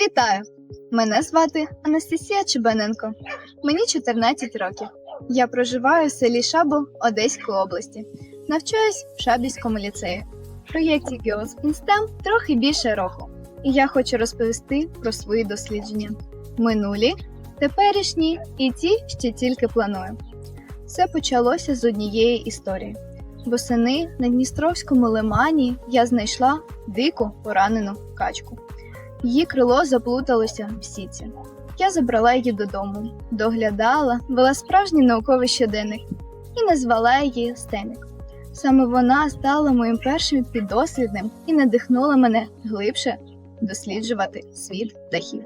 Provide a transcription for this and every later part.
Вітаю! Мене звати Анастасія Чебаненко. Мені 14 років. Я проживаю в селі Шабо Одеської області. Навчаюсь в Шабівському ліцеї. В проєкті Girls трохи більше року. І я хочу розповісти про свої дослідження. Минулі, теперішні і ті, що тільки планую. Все почалося з однієї історії. Восени на Дністровському лимані я знайшла дику поранену качку. Її крило заплуталося в сіті. Я забрала її додому, доглядала, вела справжній науковий щоденник і назвала її Стемік. Саме вона стала моїм першим піддослідним і надихнула мене глибше досліджувати світ птахів.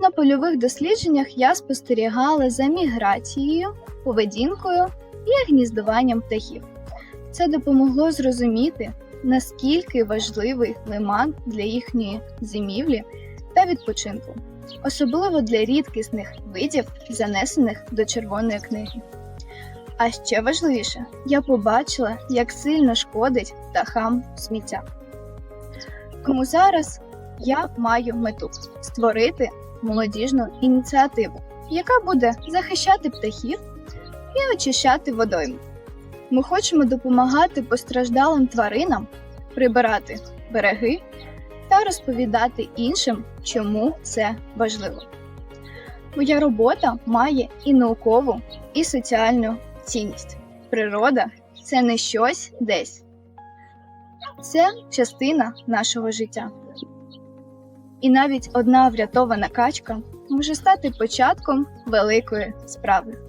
На польових дослідженнях я спостерігала за міграцією, поведінкою і гніздуванням птахів. Це допомогло зрозуміти, наскільки важливий лиман для їхньої зимівлі та відпочинку, особливо для рідкісних видів, занесених до червоної книги. А ще важливіше, я побачила, як сильно шкодить птахам сміття. Тому зараз я маю мету створити молодіжну ініціативу, яка буде захищати птахів і очищати водойми. Ми хочемо допомагати постраждалим тваринам прибирати береги та розповідати іншим, чому це важливо. Моя робота має і наукову, і соціальну цінність. Природа це не щось десь, це частина нашого життя. І навіть одна врятована качка може стати початком великої справи.